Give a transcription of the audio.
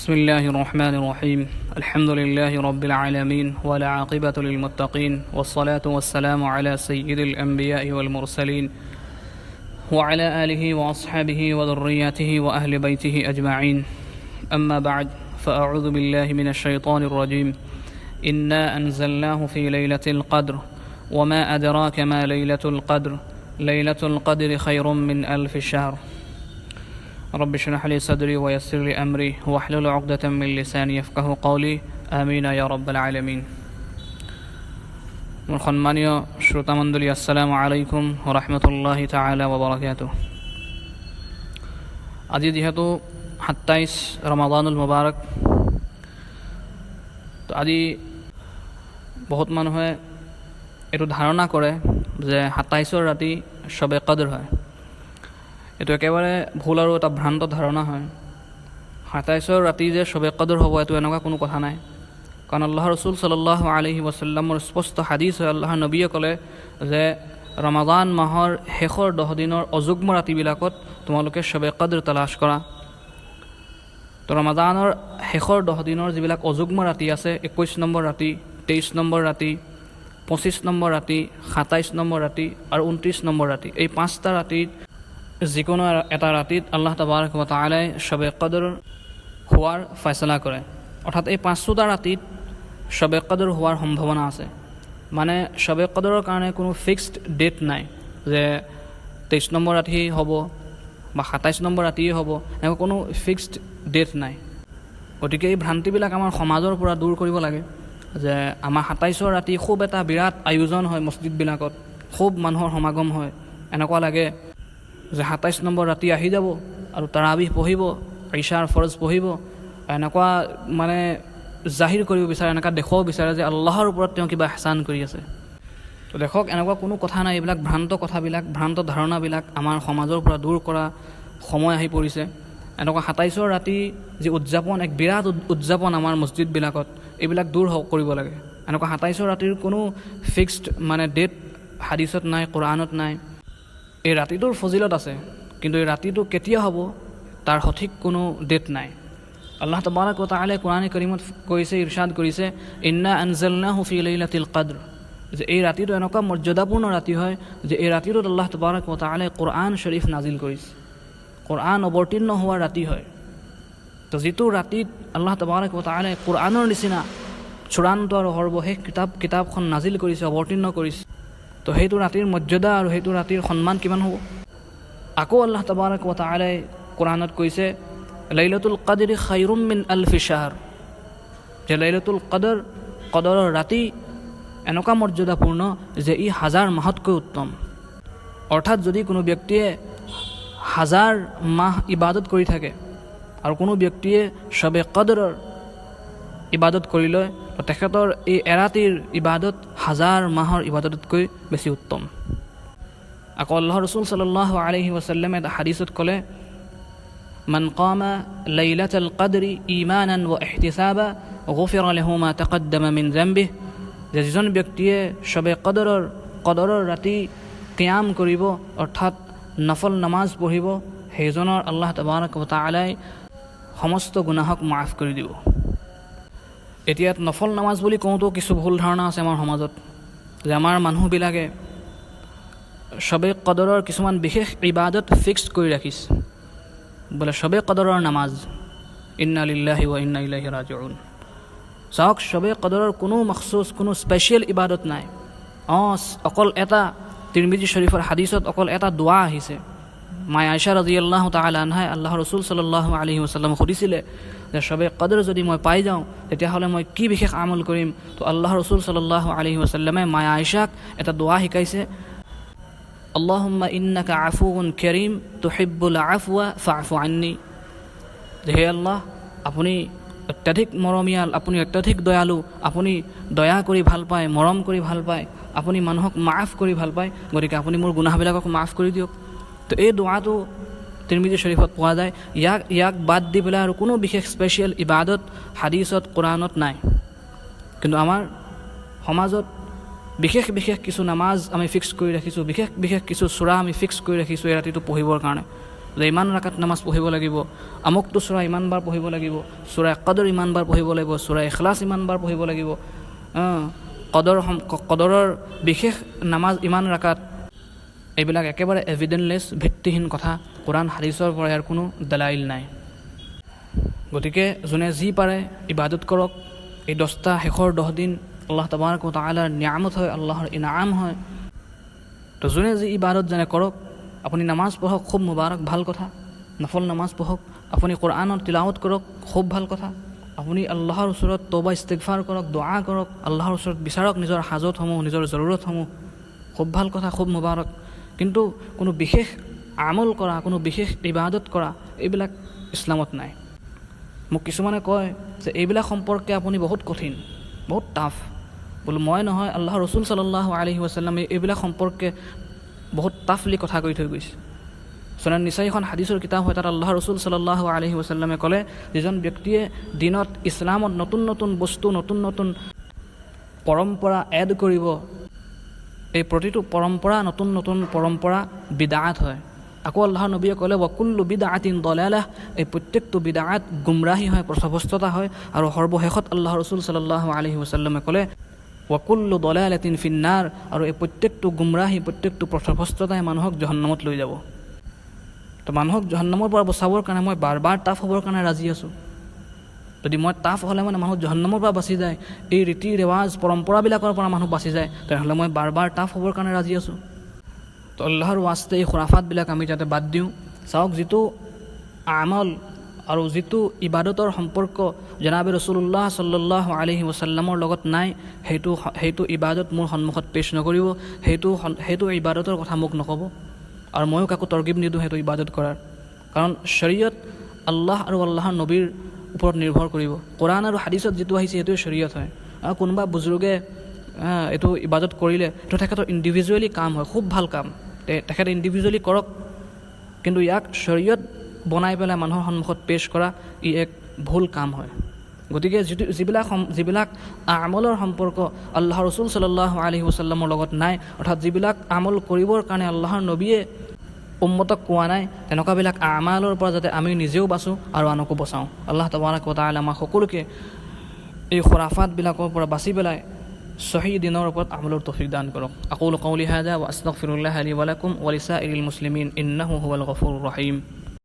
بسم الله الرحمن الرحيم الحمد لله رب العالمين ولا عاقبة للمتقين والصلاة والسلام على سيد الأنبياء والمرسلين وعلى آله وأصحابه وذرياته وأهل بيته أجمعين أما بعد فأعوذ بالله من الشيطان الرجيم إنا أنزلناه في ليلة القدر وما أدراك ما ليلة القدر ليلة القدر خير من ألف شهر رب اشرح لي صدري ويسر لي أمري واحلل عقدة من لساني يفقه قولي آمين يا رب العالمين মোৰ সন্মানীয় শ্ৰোতামণ্ডলী আসসালামু আলাইকুম ৰহমতুল্লাহি তালা وبركاته আজি যিহেতু সাতাইছ ৰমাদানুল মুবাৰক তো আজি বহুত মানুহে এইটো ধাৰণা কৰে যে সাতাইছৰ ৰাতি চবে কদৰ হয় এইটো একেবাৰে ভুল আৰু এটা ভ্ৰান্ত ধাৰণা হয়। সাতাইছৰ ৰাতি যে চবে কদৰ হ'ব, এইটো এনেকুৱা কোনো কথা নাই। কাৰণ আল্লাহ ৰচুল চলাল্লাহ আলহি wasallamৰ স্পষ্ট হাদিছ হয় আল্লাহ নবীয়ে ক'লে যে ৰমাদান মাহৰ শেষৰ দহ দিনৰ অযুগ্ম ৰাতিবিলাকত তোমালোকে চবে কদৰ তালাছ কৰা। তো ৰমাদানৰ শেষৰ দহ দিনৰ যিবিলাক অযুগ্ম ৰাতি আছে একৈছ নম্বৰ ৰাতি তেইছ নম্বৰ ৰাতি পঁচিছ নম্বৰ ৰাতি সাতাইছ নম্বৰ ৰাতি আৰু ঊনত্ৰিছ নম্বৰ ৰাতি, এই পাঁচটা ৰাতিত যিকোনো এটা ৰাতিত আল্লাহ তাবাৰক তালাই চবে কদৰ হোৱাৰ ফেচলা কৰে। অৰ্থাৎ এই পাঁচোটা ৰাতিত চবে কদৰ হোৱাৰ সম্ভাৱনা আছে। মানে চবে কদৰৰ কাৰণে কোনো ফিক্সড ডেট নাই যে তেইছ নম্বৰ ৰাতি হ'ব বা সাতাইছ নম্বৰ ৰাতিয়ে হ'ব এনেকুৱা কোনো ফিক্সড ডেট নাই। গতিকে এই ভ্ৰান্তিবিলাক আমাৰ সমাজৰ পৰা দূৰ কৰিব লাগে যে আমাৰ সাতাইছৰ ৰাতি খুব এটা বিৰাট আয়োজন হয় মছজিদবিলাকত খুব মানুহৰ সমাগম হয় এনেকুৱা লাগে যে সাতাইছ নম্বৰ ৰাতি আহি যাব আৰু তাৰাবিহ পঢ়িব ঈশাৰ ফৰজ পঢ়িব এনেকুৱা মানে জাহিৰ কৰিব বিচাৰে এনেকুৱা দেখুৱাব বিচাৰে যে আল্লাহৰ ওপৰত তেওঁ কিবা হেঁচান কৰি আছে। তো দেখক এনেকুৱা কোনো কথা নাই এইবিলাক ভ্ৰান্ত কথাবিলাক ভ্ৰান্ত ধাৰণাবিলাক আমাৰ সমাজৰ পৰা দূৰ কৰা সময় আহি পৰিছে। এনেকুৱা সাতাইছৰ ৰাতি যি উদযাপন এক বিৰাট উদ- উদযাপন আমাৰ মছজিদবিলাকত এইবিলাক দূৰ হ- কৰিব লাগে। এনেকুৱা সাতাইছৰ ৰাতিৰ কোনো ফিক্সড মানে ডেট হাদিছত নাই কোৰআনত নাই। এই ৰাতিটোৰ ফজিলত আছে, কিন্তু এই ৰাতিটো কেতিয়া হ'ব, তাৰ সঠিক কোনো ডেট নাই। আল্লাহ তবাৰক তালে কোৰআনে কৰিমত কৈছে ইৰশাদ কৰিছে, ইন্না আনজলনা হুফি লাইলাতিল কাদ্ৰ যে এই ৰাতিটো এনেকুৱা মৰ্যাদাপূৰ্ণ ৰাতি হয়, যে এই ৰাতিটোত আল্লাহ তবাৰক তালে কোৰআন শ্বৰীফ নাজিল কৰিছে। কোৰআন অৱতীৰ্ণ হোৱাৰ ৰাতি হয়। তো যিটো ৰাতিত আল্লাহ তবাৰক তালে কোৰআনৰ নিচিনা চূড়ান্ত আৰু সৰ্বশেষ কিতাপ কিতাপখন নাজিল কৰিছে, অৱতীৰ্ণ কৰিছে তো সেইটো ৰাতিৰ মৰ্যাদা আৰু সেইটো ৰাতিৰ সন্মান কিমান হ'ব? আকৌ আল্লাহ তবাৰক তালাই কোৰআনত কৈছে, লাইলাতুল কাদিৰ খাইৰুম মিন আলফি শ্বাহৰ যে লাইলাতুল কদৰ কদৰৰ ৰাতি এনেকুৱা মৰ্যাদাপূৰ্ণ যে ই হাজাৰ মাহতকৈ উত্তম। অৰ্থাৎ যদি কোনো ব্যক্তিয়ে হাজাৰ মাহ ইবাদত কৰি থাকে আৰু কোনো ব্যক্তিয়ে চবে কদৰৰ ইবাদত কৰি লয় তেখেতৰ এই এৰাতিৰ ইবাদত হাজাৰ মাহৰ ইবাদততকৈ বেছি উত্তম। আকৌ আল্লাহ ৰচুল চাল্লাহ আলহি ৱাছাল্লামে এটা হাদিছত ক'লে, মান কমা লাইলাত আল কাদৰি ইমান আন এহতিচাবা গফিৰ আলহুমা তাকদ্দামা মিন জাম্বিহ যে যিজন ব্যক্তিয়ে চবে কদৰৰ কদৰৰ ৰাতি ক্যাম কৰিব, অৰ্থাৎ নফল নামাজ পঢ়িব, সেইজনৰ আল্লাহ তবাৰক তালাই সমস্ত গুণাহক মাফ কৰি দিব। এতিয়া নফল নামাজ বুলি কওঁতেও কিছু ভুল ধাৰণা আছে আমাৰ সমাজত, যে আমাৰ মানুহবিলাকে চবে কদৰৰ কিছুমান বিশেষ ইবাদত ফিক্সড কৰি ৰাখিছে। বোলে চবে কদৰৰ নামাজ, ইন্না লিল্লাহি wa ইন্না ইলাইহি ৰাজিউন। চাওক চবে কদৰৰ কোনো মখচুচ, কোনো স্পেচিয়েল ইবাদত নাই। অঁ, অকল এটা তিৰমিজি শ্বৰীফৰ হাদিছত অকল এটা দোৱা আহিছে। মাই আইচা ৰাজি আল্লাহ আনহাই আল্লাহ ৰচুল চলাল্লাহ আলহি wasallam সুধিছিলে যে চবে কদৰ যদি মই পাই যাওঁ তেতিয়াহ'লে মই কি বিশেষ আমল কৰিম? তো আল্লাহ ৰচুল চলাল্লাহ আলহি wasallamে মাই আইচাক এটা দোৱা শিকাইছে, আল্লাহুম্মা ইন্নাকা আফুন কেৰিম তুহিব্বুল আফওয়া ফাফু আন্নি। হে আল্লাহ, আপুনি অত্যাধিক মৰমীয়াল, আপুনি অত্যাধিক দয়ালু, আপুনি দয়া কৰি ভালো পায়, মৰম কৰি ভালো পায়, আপুনি মানুহক মাফ কৰি ভালো পায়, গতিকে আপুনি মোৰ গুণাহবিলাকক মাফ কৰি দিয়ক। তো এই দোৱাটো তিৰমিজি শ্বৰীফত পোৱা যায়। ইয়াক ইয়াক বাদ দি পেলাই আৰু কোনো বিশেষ স্পেচিয়েল ইবাদত হাদিছত কোৰআনত নাই। কিন্তু আমাৰ সমাজত বিশেষ বিশেষ কিছু নামাজ আমি ফিক্স কৰি ৰাখিছোঁ বিশেষ বিশেষ কিছু চূড়া আমি ফিক্স কৰি ৰাখিছোঁ এই ৰাতিটো পঢ়িবৰ কাৰণে। যে ইমান ৰাকাত নামাজ পঢ়িব লাগিব আমুকটো চূড়া ইমানবাৰ পঢ়িব লাগিব চূড়া কদৰ ইমানবাৰ পঢ়িব লাগিব চূড়া এখলাছ ইমানবাৰ পঢ়িব লাগিব। কদৰ কদৰৰ বিশেষ নামাজ ইমান ৰাকাত এইবিলাক একেবাৰে এভিডেণ্টলেছ ভিত্তিহীন কথা। কোৰাণ হাদিছৰ পৰা ইয়াৰ কোনো দলাইল নাই। গতিকে যোনে যি পাৰে ইবাদত কৰক। এই দহটা শেষৰ দহ দিন আল্লাহ তবাৰক তালাৰ নিয়ামত হয় আল্লাহৰ ইনাম হয়। তো যোনে যি ইবাদত যেনে কৰক আপুনি নামাজ পঢ়ক খুব মুবাৰক ভাল কথা। নফল নামাজ পঢ়ক আপুনি কোৰআনৰ তিলাৱত কৰক খুব ভাল কথা। আপুনি আল্লাহৰ ওচৰত তবা ইস্তেগফাৰ কৰক দোৱা কৰক আল্লাহৰ ওচৰত বিচাৰক নিজৰ হাজতসমূহ নিজৰ জৰুৰতসমূহ খুব ভাল কথা খুব মুবাৰক। কিন্তু কোনো বিশেষ আমল কৰা কোনো বিশেষ ইবাদত কৰা এইবিলাক ইছলামত নাই। মোক কিছুমানে কয় যে এইবিলাক সম্পৰ্কে আপুনি বহুত কঠিন বহুত টাফ। বোলো মই নহয় আল্লাহ ৰচুল চাল্লাহ আলহি আছাল্লামে এইবিলাক সম্পৰ্কে বহুত টাফলি কথা কৈ থৈ গৈছে। চনান নিচাইখন হাদিছৰ কিতাপ হয় তাত আল্লাহ ৰচুল চাল্লাহ আলহি আছাল্লামে ক'লে যিজন ব্যক্তিয়ে দিনত ইছলামত নতুন নতুন বস্তু নতুন নতুন পৰম্পৰা এড কৰিব এই প্ৰতিটো পৰম্পৰা নতুন নতুন পৰম্পৰা বিদাত হয়। আকৌ আল্লাহ নবীয়ে ক'লে ৱকুল্লু বিদা আতিন দলালাহ এই প্ৰত্যেকটো বিদাত গুমৰাহী হয় প্ৰথভস্ততা হয়। আৰু সৰ্বশেষত আল্লাহ ৰচুল চাল্লাহ আলহি wasallamে ক'লে ৱকুল্লু দলালাতিন ফিন্নাৰ আৰু এই প্ৰত্যেকটো গুমৰাহী প্ৰত্যেকটো প্ৰথভস্ততাই মানুহক জহন্নামত লৈ যাব। তো মানুহক জহন্নামৰ পৰা বচাবৰ কাৰণে মই বাৰ বাৰ টাফ হ'বৰ কাৰণে ৰাজি আছোঁ। যদি মই টাফ হ'লে মানে মানুহ জহন্নামৰ পৰা বাচি যায়, এই ৰীতি ৰেৱাজ পৰম্পৰাবিলাকৰ পৰা মানুহ বাচি যায়, তেনেহ'লে মই বাৰ বাৰ টাফ হ'বৰ কাৰণে ৰাজি আছোঁ। তো আল্লাহৰ ৱাস্তে এই খুৰাফাতবিলাক আমি যাতে বাদ দিওঁ। চাওক, যিটো আমল আৰু যিটো ইবাদতৰ সম্পৰ্ক জনাবে ৰচুল্লাহ চাল্লাহ আলহি wasallamৰ লগত নাই, সেইটো সেইটো ইবাদত মোৰ সন্মুখত পেছ নকৰিব, সেইটো সেইটো ইবাদতৰ কথা মোক নক'ব। আৰু ময়ো কাকো তৰ্কিব নিদিওঁ সেইটো ইবাদত কৰাৰ। কাৰণ শৰীয়ত আল্লাহ আৰু আল্লাহৰ নবীৰ ওপৰত নিৰ্ভৰ কৰিব। কোৰাণ আৰু হাদিছত যিটো আহিছে সেইটোৱে শৰীয়ত হয়। আৰু কোনোবা বুজুৰ্গে এইটো ইবাদত কৰিলে এইটো তেখেতৰ ইণ্ডিভিজুৱেলি কাম হয় খুব ভাল কাম। তেখেতে ইণ্ডিভিজুৱেলি কৰক। কিন্তু ইয়াক শৰীয়ত বনাই পেলাই মানুহৰ সন্মুখত পেছ কৰা ই এক ভুল কাম হয়। গতিকে যিটো যিবিলাক যিবিলাক আমলৰ সম্পৰ্ক আল্লাহ ৰচুল চাল্লাহ আলহি wasallamৰ লগত নাই অৰ্থাৎ যিবিলাক আমল কৰিবৰ কাৰণে আল্লাহৰ নবীয়ে উম্মতক কোৱা নাই। তেনেকুৱাবিলাক আমালৰ পৰা যাতে আমি নিজেও বাচোঁ আৰু আনকো বচাওঁ। আল্লাহ তবাৰক তাল আমাক সকলোকে এই খৰাফাতবিলাকৰ পৰা বাচি পেলাই চহী দিনৰ ওপৰত আমলৰ তফিক দান কৰক। আকুল কৌলি হাজা ৱা আস্তাগফিৰুল্লাহ লি ৱালাকুম ৱালিছা ইল মুছলিমিন ইন্নাহু হুৱাল গফুৰ ৰহিম।